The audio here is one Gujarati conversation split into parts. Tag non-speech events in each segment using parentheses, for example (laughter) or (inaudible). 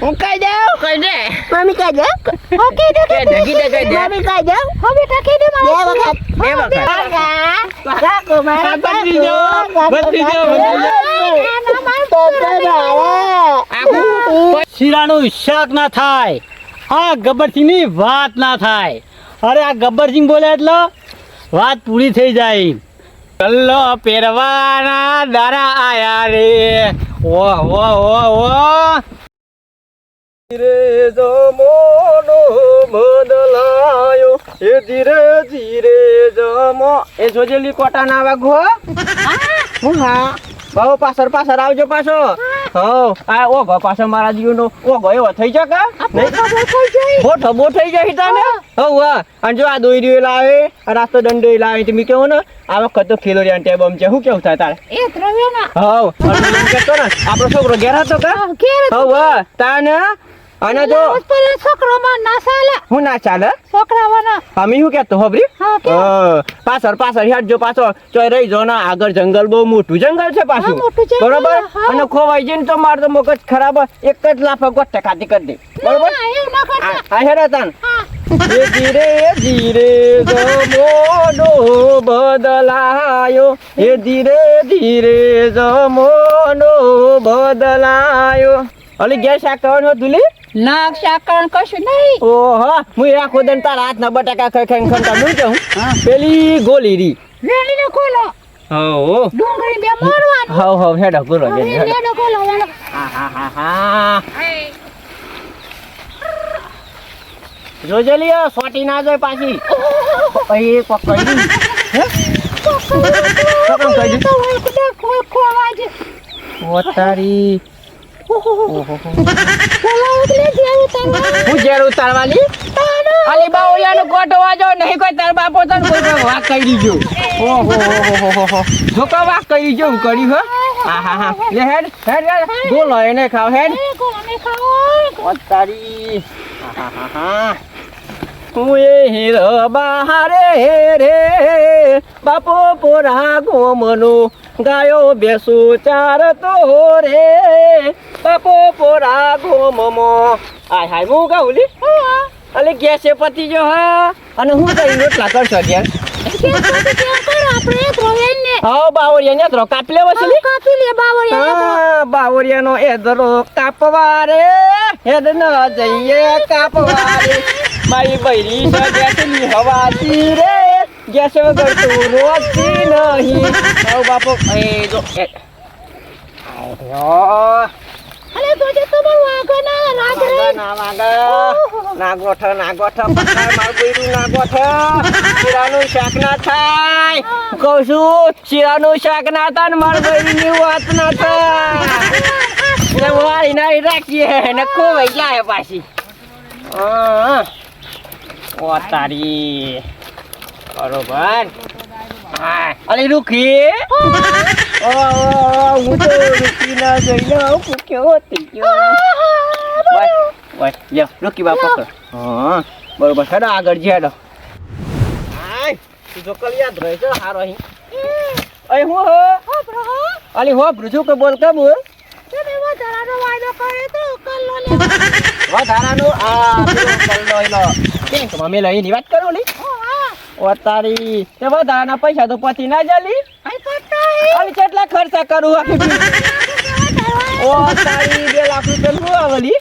હું કઈ દઉં? કહી દે. મમ્મી કહી દે. ઓકે દે કહી દે કહી દે. મમ્મી કહી દે હો બેટા કહી દે બે વખત બે વખત. કાકો મારા ભત્રીજો, ભત્રીજો, આખું શીરાનું શાક ના થાય. આ ગબ્બરસિંહની વાત ના થાય. અરે આ ગબ્બરસિંહ બોલે એટલે વાત પૂરી થઈ જાય. કલ્લો પહેરવાના દારા આયા રે. ઓ ઓહ ઓહ ઓહ ધીરે જમોનો બદલાયો એ ધીરે ધીરે જમો. એ જોજેલી કોટા ના વાગો હું હા. બહુ પાછળ પાછળ આવજો પાછો. હો આ ઓઘો પાછો મારા જીવનો ઓઘો એવો થઈ જાય કા? બોઠો બો થઈ જાય. તને હો. હા. અને જો આ દોઈ રહ્યો લાવે રાસ્તો દંડો લાવે તમે કેવો ને? આ વખત તો ખેલોરિયાન ટેબમ છે. શું કેવું થાય તારે? એ દ્રવ્યના હવ. અને એમ કહેતો ને આપણો છોકરો ઘેર હતો કા? હવ હા. તાને અને જો છોકરામાં ના ચાલે. હું ના ચાલે? છોકરાવાના અમે શું કહેતો હોબરી હા પાછળ પાછળ હેડજો પાછળ. ચોય રહી જો ના આગળ જંગલ બહુ મોટું. જંગલ છે પાછું. બરોબર? અને ખોવાઈ જઈને તો માર તો મગજ ખરાબ એક જ લાફા ગોઠે ખાતી કરી દે. બરોબર? આ હેડા તાન. ધીરે ધીરે જમોનો બદલાયો. એ ધીરે ધીરે જમોનો બદલાયો. અલી ગેસ આ કરવાનો ધુલી નાક શાકરણ કશું નહીં ઓહો હું આખો દન તારા હાથના બટાકા ખાઈ ખાઈને ખમતા હું કહું પેલી ગોલી રી વેલીને ખોલો હો ડુંગળી બે મોરવાનું હવ હવ હેડો ગુરો હવે લેડો ખોલો હા હા હા હા જોજેલી સોટી ના જાય પાછી પછી કોક કહી હે કહી ખોવા હું ઝેર ઉતારવાની? અલી બા ઓયાનો કોટો વાજો નહીં કોઈ તાર બાપો તને કોઈ વાક કરી દીજો. ઓહો હો હો હો જો કા કરી દીજો હું કર્યું હો. હા હા હા. લે હેડ હેડ હેડ. બોલો એને ખાવ હેડ. તારી. હા હા હા હું. બહારે રે. બાપો પોરા ગોમનો ગાયો બેસુ ચાર તો રે. બાપો પોરા ગોમમો આય હાય હું. ગાઉલી અલે ગેસે પતી જો હા. અને હું કે તો ઇનો ટાકર ધ્રોવેન ને. હા બાવળિયા ને ધરો. કાપી લેવો છે? કાપી લે કાપવા રે હેડ ન જઈએ કાપવા રે મારી બૈરી છે ગેસની હવાથી રે. ગેસ વગર તું રોજતી નહીં બાપો એ જો તો ના રાત રે ના વાગા ના ગોઠ ના ગોઠ પકડાય માર બૈરું ના ગોઠ શીરાનું શાક ના થાય. કહું છું શીરાનું શાક ના થાય ને માર બૈરીની વાત ના થાય. એટલે વાળી નાઈ રાખીએ. ને ખોવાઈ જાય પાછી. હા. ઓ તારી. બરોબર. અલી રૂખી હું તો રૂખી ના જઈને આવું કેવો થઈ ગયો. લ્યો રૂકી બા પકડ હા બરોબર હેડો આગળ જેડો હાય તું જો કલ યાદ રહે છે હારો અહીં અય હું હો અલી હો બ્રુજુ કે (laughs) બોલ કે બોલ વધારાનો વાયદો કરે તો કલ્લો લે વધારાનો આ પેલો કલ્લો એનો બેંકમાં મેલો એની વાત કરો લી ઓ હા ઓ તારી તે વધારાના પૈસા તો પતી ના જાલી. આઈ કેટલા ખર્ચા કરું આખી બી? ઓ તારી બે લાખ રૂપિયા શું આવેલી.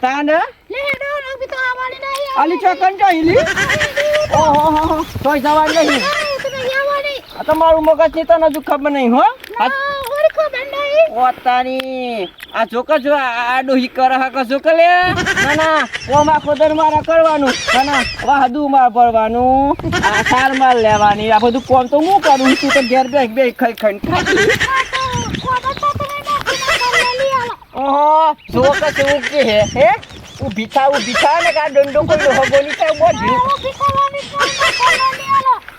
તાને? અલી ચોકન જોઈલી ઓહો હો હો જવા નહીં. તમે આવવાની. આ તો મારું મગજની તને હજુ ખબર નહીં હો. આ આ ઓર ખબર નહીં ઓ તારી આ જોકા જો આ ડોહી કરે હક જોકે લે? ના ઓમાં ખોદર મારા કરવાનું. ના વાહદુ માર ભરવાનું. આ સાર માર લેવાની. આ બધું કોમ તો હું કરું? તું તો ઘેર બે બે ખાઈ ખાઈ ખાઈ ઓહો જોકે હે હે? ઊભી થા ઊભી થા ને કા દંડો કોઈ લોહો બોલી તા બોધી લી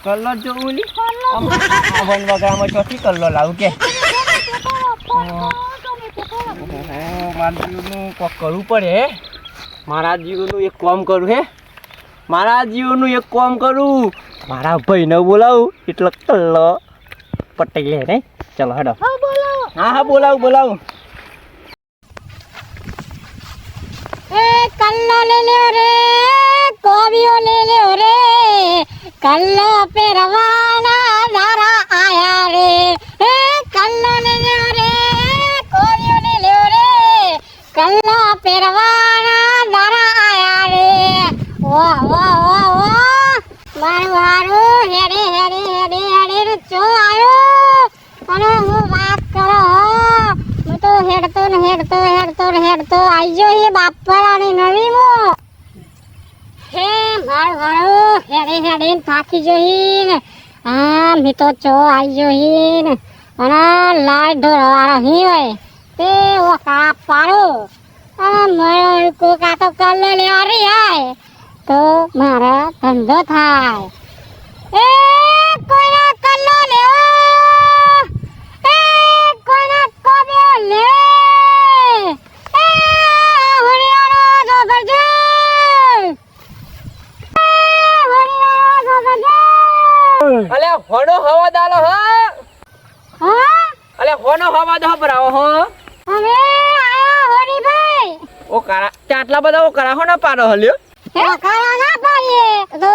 કલર જો ઓલી આમ વગામાં ચોથી કલર લાવું કે? મારા જીવનું કોક કરવું પડે હે? મારા જીવનું એક કોમ કરું હે? મારા જીવનું એક કોમ કરું. મારા ભાઈને બોલાવું એટલે કલ્લો પટાઈ લે ને ચલો હડો. હા બોલાવું. હા હા બોલાવું બોલાવું એ કલ્લો લે લ્યો રે કોવિયો લે લ્યો રે કલ્લો પહેરવાના દારા આયા રે એ કલ્લો લે લ્યો રે કોવિયો લે લ્યો રે કલ્લો પહેરવાના દારા આયા રે વાહ વાહ વાહ વાહ મારું હારું હેડે હેડે હેડે હેડે ચો આયો અને હું હું હેડતો ને હેડતો હેડતો ને હેડતો આઈ ગયો એ બાપરાની નવી મો હે મારું હારું હેડે હેડે ને થાકી જોઈ ને હા મી તો ચો આઈ જોઈ ને અને લાઈટ ઢોરવાળો હી હોય, તે ઓકા પાડો. અને મારો કોકા તો કલ્લો લેવા રહી આય, તો મારા ધંધો થાય. એ કોઈના કલ્લો લેવો? લે એ હરિયાણો જો કરજે એ હરિયાણો જો કરજે અલે હોનો હવા દાલો હા. હા? અલે હોનો હવા દો ભરાવો હો. હવે આયા હરીભાઈ ઓ કારા ચાટલા બધા ઓ કરા હો ના પાડો હલ્યો? ના પાડીએ. તો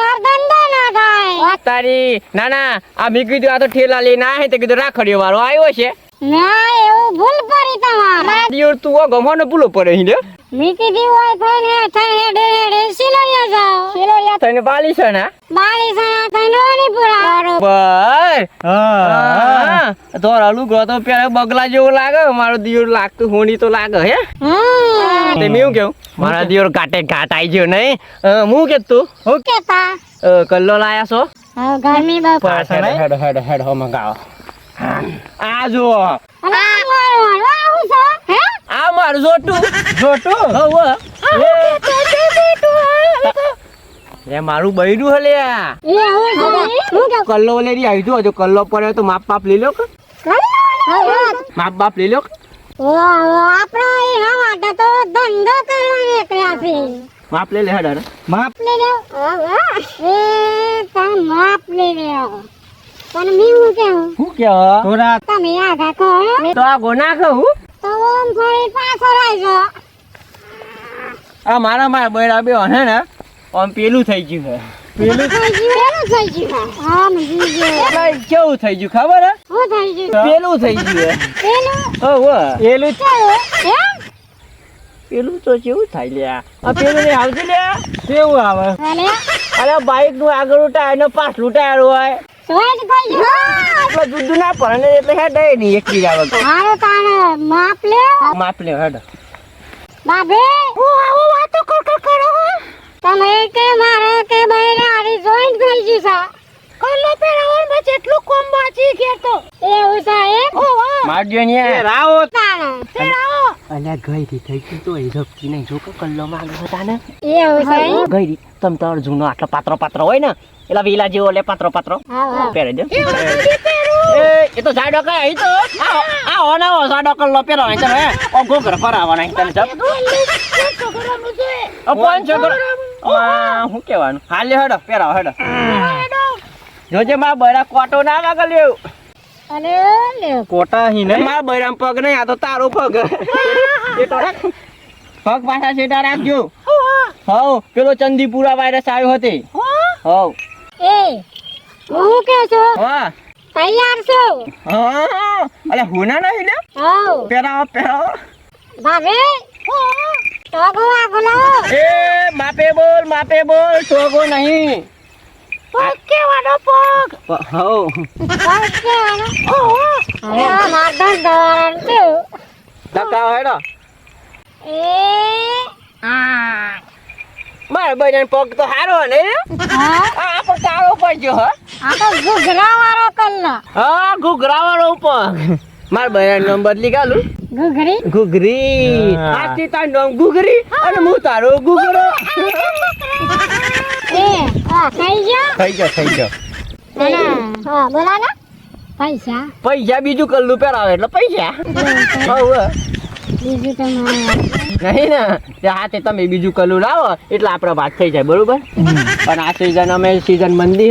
માર ધંધો ના થાય. તારી ના ના આ મી કીધું આ તો ઠેલા લઈને તે કીધું રાખડ્યો વાળો આવ્યો છે. ના એવું ભૂલ પડી તમારે. દિયોર તું આ ગમો ભૂલો પડે હિલે મીકી દી હોય થઈને થઈને હેડે હેડે સિલોરિયા જાઓ. સિલોરિયા તને બાલી છે ને? બાળી સણા થઈને ઓની પુરા. બર હા તો રલું ગ્રો તો પેલા બગલા જેવું લાગે મારો દિયોર લાગતું હોણી તો લાગે હે? તે મેં કેવું? મારા દિયોર કાટે ઘાટ આવી ગયો નહીં. હું કે તું હું કેતા? કલ્લો લાયા છો? ગરમી બહુ પાછળ હેડ નહીં? હેડ હેડ હેડ હો મંગાવો. આ જો આ મારું હારું આવું છે હે આ મારું જોટું જોટું હવે લે મારું બૈરું હલે એ કલ્લો વલેરી આવી જો કલ્લો પડે તો માપ બાપ લઈ લો માપ બાપ લઈ લો કે? ઓ એના માટે તો ધંધો કરવા નીકળ્યા છે માપ લઈ લે હેડ હેડ. માપ લે લે. એ માપ લઈ લેવો પણ મી હું કેવું? હું કેવા? થોડા તમે આ રાખો તો આ ગોના કહું તો ઓમ થોડી પાછો રહેજો આ મારા મારા બૈરા બે હે ને આમ પેલું થઈ ગયું છે પેલું થઈ ગયું એનું થઈ ગયું હા. મજી ગયો કેવું થઈ ગયું ખબર હે? હું થઈ ગયું? પેલું થઈ ગયું પેલું? હે હો પેલું કેવું પેલું તો કેવું થાય લે આ. આ પેલું ને આવજે લે કેવું આવે? અરે બાઈકનું આગળ ઉટાય ને પાછલું ટાયર હોય. એટલે ના પડે એટલે હેડ એ નહીં એક બીજા વગર. મારો તાણે માપ લે. માપ લે હેડ. બાબે. હું આવો વાતો કર કર કરો તમે કે મારે કે બહેરા આરી જોઈન્ટ થઈ ગયું છે કલ્લો પહેરાવનમાં જેટલું કોમ બાચી તો. એવું છે એમ? ઓ મારજો ને રાવો. તાણે. ગઈ થઈ તો એ રબકી નહીં. જો કે કલ્લો માં આવ્યો હતા ને એવું છે ગઈ તમ તાર જૂનો આટલો પાત્રો પાત્રો હોય ને એલા વીલા જેવો લે પાત્રો પાત્રો. પહેરે દે એ એ. તો સાડો કે એ તો. આ આ ઓના સાડો કલ્લો પહેરો અહીં તને ઓ ગોગર અહીં તને જપ ઓ પાંચ છોકરો. હું. કેવાનું હાલે લે હેડો પહેરાવો હેડો. જોજે માં બરા કોટો ના લાગે લેવ અને લે કોટા હી ને માં બરામ પગ નહીં આ તો તારો પગ. (laughs) એ તો રાખ. પગ પાછા સેટા રાખજો. હવ પેલો ચંદીપુરા વાયરસ આવ્યો હતી. હવ. એ હું કે છો? હા. તૈયાર છો? હા. અલે હુના નહીં લે હા પેરા પેરા ભાભે ટોગો આ બોલો એ માપે બોલ માપે બોલ ટોગો નહીં. પગ કેવાનો પગ? હો પગ કેવાનો? ઓહો. અરે મારદન દવારણ છે ધક્કાઓ હેડો. એ આ. મારા બૈરાન પગ તો હારો ને આ પણ સારો પડજો હ. આ તો ઘૂઘરા વાળો કલ્લો હા ઘૂઘરાવાળો પગ. માર બૈરાન નામ બદલી ગાલું. ઘૂઘરી? ઘૂઘરી. હા. આજથી તારું નામ ઘૂઘરી અને હું તારો ઘૂઘરો. એ આ થઈ ગયો? થઈ ગયો થઈ ગયો. હા બોલા ને પૈસા. પૈસા બીજું કલ્લું પહેરાવે એટલે પૈસા. હવ બીજું તો નહીં ને? તે હાથે તમે બીજું કલું લાવો એટલે આપણે વાત થઈ જાય બરોબર? પણ આ સિઝન અમે સિઝન મંદી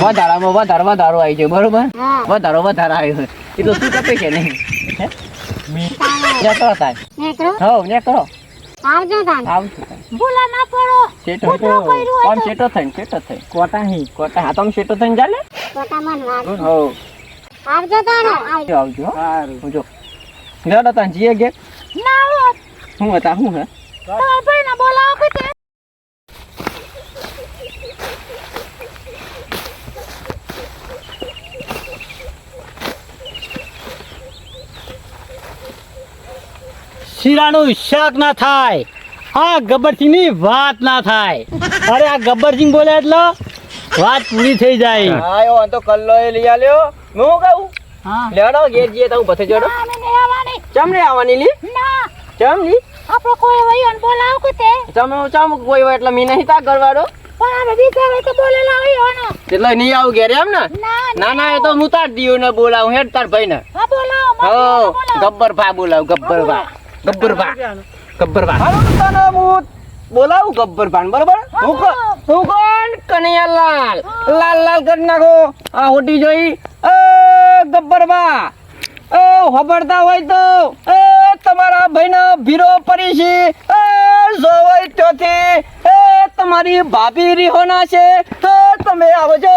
વધારામાં વધારે વધારો આવી જાય બરોબર? વધારો વધારે આવ્યો છે એ તો શું કપે છે નહીં? હે? થાય હો નેકરો આવજો તાન. આવજો ભૂલા ના પડો. હોય આમ તો. થઈને? શેઠો થઈ કોટા હી? કોટા. હા તમે શેઠો થઈને ચાલે? માં વાત. હો. આવજો તાન. આવજો આવજો આવજો જો. લેડો તાન જીએ ગે ના હોત હું હતા હું હે તમારા ભાઈને બોલાવો કે તે શીરાનું શાક ના થાય. આ ગબ્બરસિંહની વાત ના થાય. અરે આ ગબ્બરસિંહ બોલે એટલે વાત પૂરી થઈ જાય. આયો આ તો કલ્લો એ લઈ આલ્યો. હું કહું? લેડો ઘેર જઈએ તો હું બથે જોડો. નહીં આવવાની. આવવાની લી? ના ચમ લી? આપણે કોઈ વહીઓને બોલાવો કે તે? તમે ચમ કોઈ હોય એટલે મી નહીં તા ઘરવાળો? પણ અમે બીજા હોય તો બોલેલા વહીઓનો એટલે નહીં આવું ઘેર એમ ને? ના ના. એ તો હું તાર દીયો ને બોલાવું હેડ તાર ભાઈ ને હા બોલાવ હો ગબ્બર ભા બોલાવ ગબ્બર ભા. ગબ્બર ભા. ગબ્બર ભા. હાલો તને હું બોલાવ ગબ્બર ભાન બરોબર? હું કો- હું કોણ? કનૈયા લાલ લાલ કરી નાખો. આ હોટી જોઈ. એ ગબ્બર ભા. એ હોબડતા હોય તો, એ તમારા ભાઈનો ભીરો પડી છે. એ જોવાય ત્યોથી. એ તમારી ભાભી રીહોના છે. તો તમે આવજો.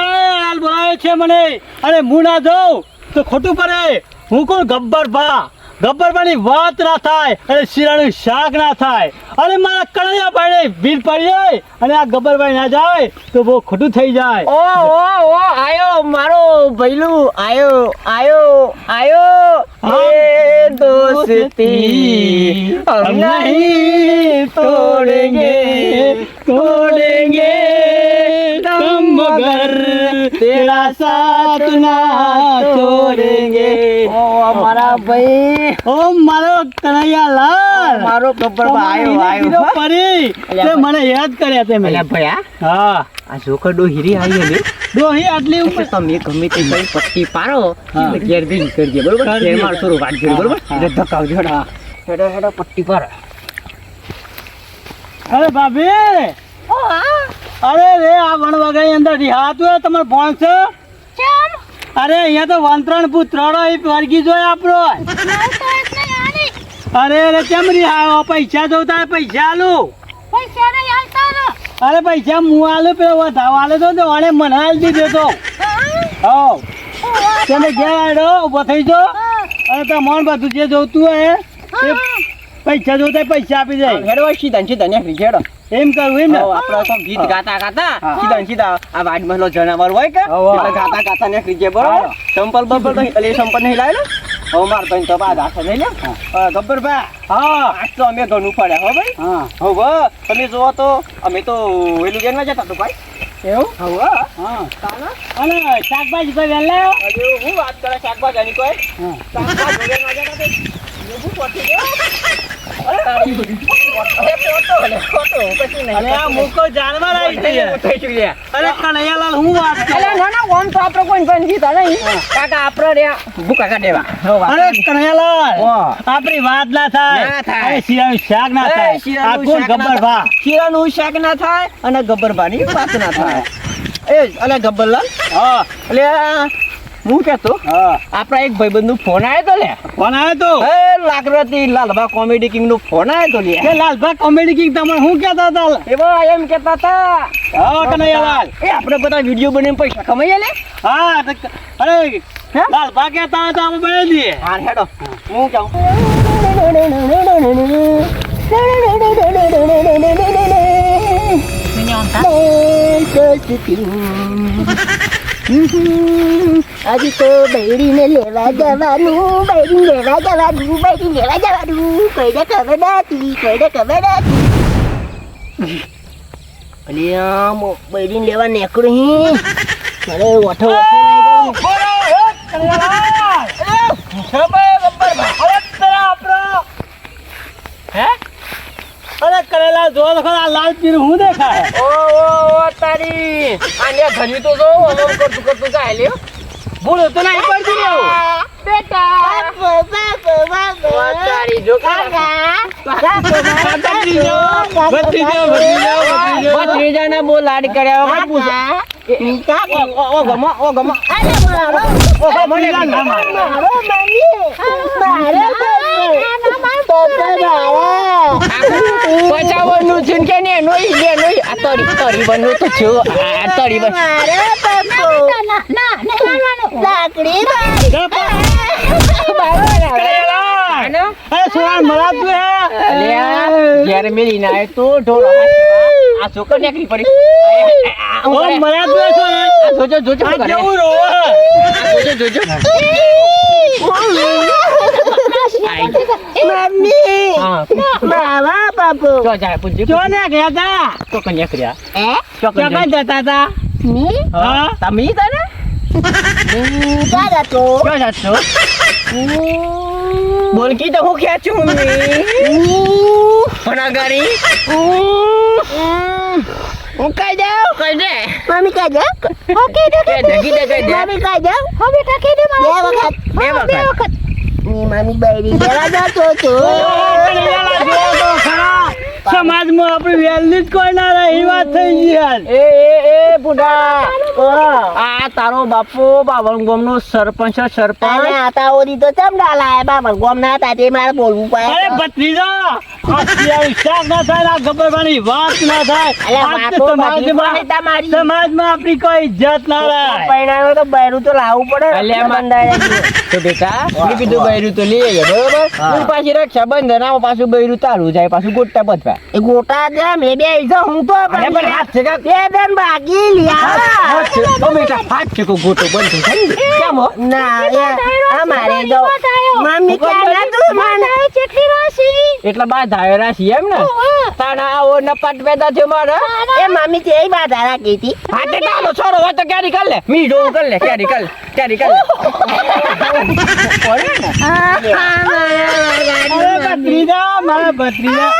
હાલ બોલાવે છે મને. અરે હું ના જાઉં. તો ખોટું પડે. હું કોણ ગબ્બર ભા? ગબ્બરભાઈની વાત ના થાય અને શીરાનું શાક ના થાય. અને મારા કણિયા ભાઈને ભીડ પડી જાય અને આ ગબ્બરભાઈ ના જાય તો બહુ ખોટું થઈ જાય. ઓ ઓ ઓ આયો મારો ભૈલું આયો આયો આયો. હે દોસ્તી હમ નહીં તોડેંગે. तोड़ेंगे तोड़ेंगे तुम मगर तेरा साथ ना छोड़ेंगे ઓ અમારા ભાઈ ઓ મારો કનૈયા લાલ મારો ગબ્બર આયો આયો પરી તે મને યાદ કર્યા તે મેં અલ્યા ભયા હા આ જોકડો હીરી આવી ને ડોહી આટલી ઉપર તમે ગમે તે કઈ પટ્ટી પાડો હા. એટલે ઘેર જઈને કરજે બરોબર કરજે. ઘેર મારશો રો વાત કરી બરોબર હા. એટલે ધકાવજો હેડો હેડો હેડો પટ્ટી પાડો અરે ભાભી! અરે રે આ વણ વગાઈ અંદર રિહાતું હોય તમારે ભણ છે? અરે અહીંયા તો વંત્રણ પુત્રડો એ વર્ગી જોય આપણો. અરે અરે કેમ રિહાયો? પૈસા જોતા પૈસા આલું. અરે પૈસા હું આલું પેલો વધાવ આલે તો તો મને આલી દીધો તો. હા? તમે ઘેર આડો ઊભો થઈ જો. અરે તમારે બધું જે જોતું હોય એ પૈસા જોતા પૈસા આપી દે. હેડો સીધા સીધા ને હેડો. એમ કરું એમ ને? આપણે તો ગીત ગાતા ગાતા સીધા સીધા આ વાડ લો જનાવર હોય કે ગાતા ગાતા ને જાય બરોબર? સંપલ બપલ તો એટલે એ સંપલ નહીં લાવેલો હવે માર ભાઈ તો બાદ હાથે નહીં લે. અ, ગબ્બરભા હા. આજ તો અમે ઘણું પડે હો ભાઈ? હા. હવે તમે જોવો તો અમે તો વેલું ગેરમાં જતા તો ભાઈ. એવું? હવે હા. અને શાકભાજી કોઈ વહેલા હું વાત કરે શાકભાજી કોઈ? શાકભાજી વેલમાં જતા તો ઊભું પહોંચી ગયો. અરે, અરે, ખોટો, અરે, ખોટો, કશું નહીં. અરે આ મૂકો જાનવર આવી ઉઠાઈ ગઈ ઉઠાઈ ચૂક્યા. અરે કનૈયાલાલ હું વાત ના, થાય. થાય. અરે શાક ના થાય. ગબ્બરભા શીરા નું શાક ના થાય. અને શાક ના થાય અને ગબ્બરભાની વાત ના થાય. એ અલે ગબ્બરલાલ હા. એટલે હું કેતો હા. આપણા એક ભાઈબંધનો ફોન આવ્યો તો લે. ફોન આવ્યો તો? એ લાકડતી લાલભા કોમેડી કિંગનું ફોન આવ્યો તો લે. કે લાલભા કોમેડી કિંગ તમે શું કહેતા હતા? એવો એમ કહેતા હતા. હા કનૈયાલાલ એ આપણે બધા વીડિયો બનાવીને પૈસા કમાઈએ લે. હા અરે હે? લાલભા કેતા હતા આપણે બનાવી દઈએ. હા હેડો. હું કહું આજે તો બૈરીને લેવા જવાનું બૈરી લેવા જવાનું બૈરી લેવા જવાનું. કોઈને ખબર નથી કોઈને ખબર નથી. અને આમ બૈરીને લેવા નીકળી અરે ઓઠો અરે કરેલા જો ખરા, આ લાલ પીર હું દેખાય? ઓ ઓ ઓ તારી. આને ઘણી તો જો અમમ કરતું કરતું જાય લ્યો. ભૂલ તો નહીં પડતી લેવું બાપો બાપો બાપો. ઓ તારી જો ભત્રીજો. ભત્રીજાને બહુ લાડ કર્યા વગર પૂછો. ઓ ગમો ઓ ગમો. અરે મારો ઓ ગમો ને મારો મમ્મી મારો પપ્પા પચાવવાનું છે ને કે ને નોઈ લે નોઈ આ તરી તરી બનવું તો છું. આ તરી બન અરે પપ્પો ના ના લાકડી ના આ જોજો જોજો મમ્મી હા બાબા બાપુ જો જાય પૂછજો જો ને ગયા તા તો કન્યા કર્યા એ ચોકન ચોકન જતા તા ની હા તમે તને દાદા તો ક્યાં જાત છો બોલ કી તો હું ક્યાં છું મમ્મી ફનાગારી હું કઈ દઉં કઈ દે મમ્મી કહી દે ઓકે દે કે દે કઈ દે કઈ દે મમ્મી કહી દે હો બેટા કહી દે બે વખત બે વખત. બે વખત ની મમ્મી બૈરી લેવા જતો તો પેલા જો તો ખરા સમાજમાં આપણે વેલ્યુ જ કોઈ ના રહે એ વાત થઈ ગઈ યાર. એ એ એ બુઢા. આ તારો બાપુ બાવન ગોમનો સરપંચ સરપંચ. અને આતા ઓરી તો ચમ ડાલાય બાબા ગોમ ના હતા તે મારે બોલવું અરે પડે ભત્રીજા આ શાક ના થાય ને આ ગબ્બરભાની વાત ના થાય. સમાજમાં પડે તમારી. સમાજમાં આપણી કોઈ ઇજ્જત ના રહે. પૈણાનો તો બૈરું તો લાવવું પડે. અલ્યા, માં- તો બેટા મેં કીધું બૈરું તો લઈ બરોબર? હું. પાછી રક્ષાબંધન આવો પાછું બૈરું તારું જાય પાછું ગોટા એ ગોટા દે મે બે ઈજો હું તો અરે પણ હાથ છે કાં? બે બેન ભાગી લ્યા. હાથ બેટા હાથ છે કો ગોટો બંધ થઈ ને. કેમ ના એ અમારે જો મમ્મી ક્યાં ના તું મને? ચેટલી રાશી? એટલા બા ધાયરા છીએ એમ ને? તાણા આવો નપાટ પેદા થયો મારે. એ મમ્મી તે બાધા રાખી હતી. હાથે ડાલો છોરો હોય તો કેરી કર લે. મી કર લે કેરી કર કેરી કર લે. પડે ને? અરે ભત્રીજા મારા ભત્રીજા.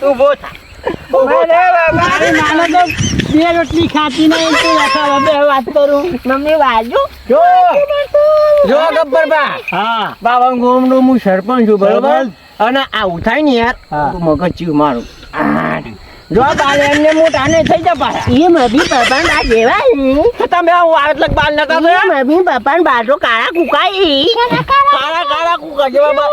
તું બો મારી નાનો તો બે રોટલી ખાતી નહીં તું લખા બે વાત કરું. મમ્મી વાજુ? જો. જો ગબ્બર બા. હા. બાબન ગોમનું હું સરપંચ છું બરોબર? અને આવું થાય ને યાર. મગજ ચીવ મારું. આ. જો બાલ એમને મોટા ને થઈ જા પાછા. એ મમ્મી પપ્પા ના જેવાય છે તો તમે આવું આટલે બાલ નતા તો મમ્મી કાળા કુકાઈ કાળા કાળા કુકા જેવા બા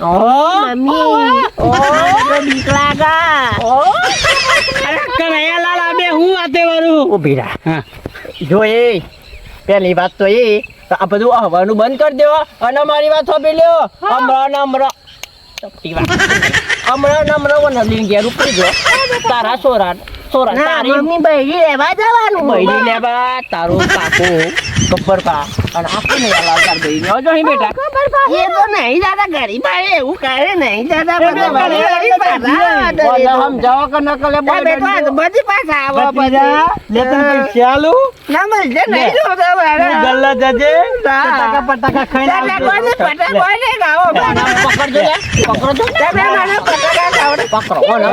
ઓહો મમ્મી. ઓ. તો બીક લાગા અરે કનૈયા લાલા બે હું વાતે વારું ઊભી રાખ હા. જો એ પહેલી વાત તો એ આ બધું આવવાનું બંધ કરી દેવો. અને મારી વાત સોંપી લ્યો. હમણાં હમણાં. હમણાં હમણાં લઈને ઘેર ઉપડી જો તારા સોરા સોરા તારી મમ્મી બૈરી લેવા જવાનું. બૈરી લેવા તારો કાકો ગબ્બર કા અને આખું નહીં આલા તાર બૈરી આવજો અહીં બેટા એ તો નહીં દાદા ગરીબ આવે એવું કરે નહીં દાદા એ તો બધા ગરીબ બધી આવે, પાછા આવે બોલો તો. સમજાવો કે ન કરે એ બેટો આ તો બધી પાછા આવે ભત્રીજા લે તને પૈસા આલું ના મળશે નહીં લે. જોતા મારે. તું ગલ્લા જજે ના. પટાકા પટાકા ખાઈને દાદા આવજો. કોઈને પટા કોઈને ગાવો પકડજો લે પકડજો તમે મને પટાકા ખાવડો. પકડો કોનો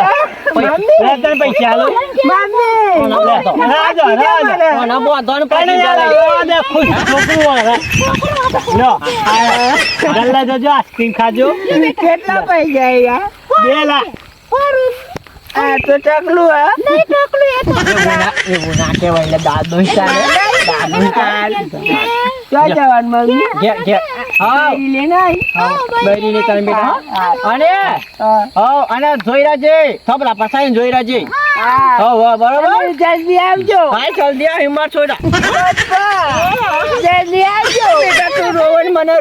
લે પૈસા બોધો રાજો રાજો ને ચાલે. આલો, દે ખુશ છોકરું વાળા. લો ગલ્લા જજો આઈસ્ક્રીમ ખાજો. કેટલા પૈસા યાર? બે લાખ આ તો ચકલું હા. નહીં ચકલું એ તો એવું ના કહેવાય એટલે દાદો ચાલે. દાદો ચાલે. ક્યાં જવાનું મમ્મી ઘેર ઘેર હા. લે નહીં. બૈરી ને તમે બેટા હા. અને હા. અને જોઈ રાજે થબલા પસાઈને જોઈ રાજે હા. હા હા બરોબર? જલ્દી આવજો. હા જલ્દી આ હિંમત છોડા જલ્દી આવજો. બેટા તું રોવન મને.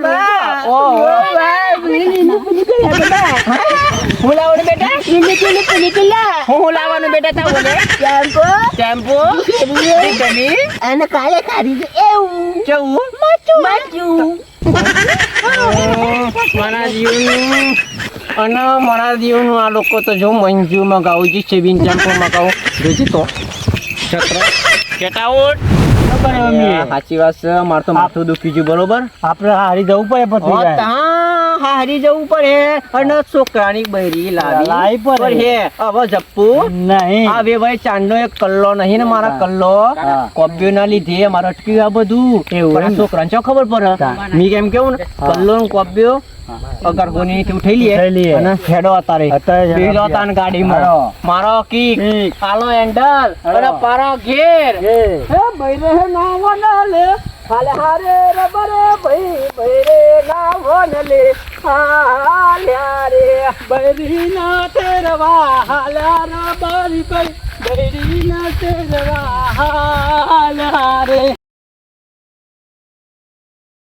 હું લાવવાનું બેટા? લીલી પેલી પેલી પેલા. હું હું લાવવાનું બેટા તા બોલે? શેમ્પુ? શેરડી, કડી અને કાલે ખાધી છે એવું. ચવું? મરચું. મારા જીવનું. અને મારા જીવનું આ લોકો તો જો મંજુ મગાવું છે સેવિંગ ચેમ્પો મગાવું. જોજે તો. છત્ર ગેટ આઉટ સાચી વાત છે. મારે તો માથું દુખી ગયું બરોબર? આપણે હારી જવું પડે હો, પછી હારી જવું પડે અને છોકરાની બૈરી લાવી. લાવી પડે. હે હવે જપ્પુ નહીં. હવે ભાઈ ચાંદનો એક કલ્લો નહીં ને મારા કલ્લો. હા. ના લીધે મારે અટકી આ બધું. એવું? છોકરાને ચો ખબર પડે? મી કેમ કેવું ને? કલ્લો ને કોપીઓ અગર કોની થી ઉઠાઈ લઈએ અને અતારે. તાન ગાડીમાં. હાલો. મારો કિક. કિક. આલો હેન્ડલ અને પારો ઘેર. હે બૈરે નાવો ના લે. હાલે હારે રબરે ભઈ બૈરે નાવો ન લે. હાલ્યા રે બૈરી ના તેરવા હાલ્યા રા બારી ભાઈ બૈરી ના તેરવા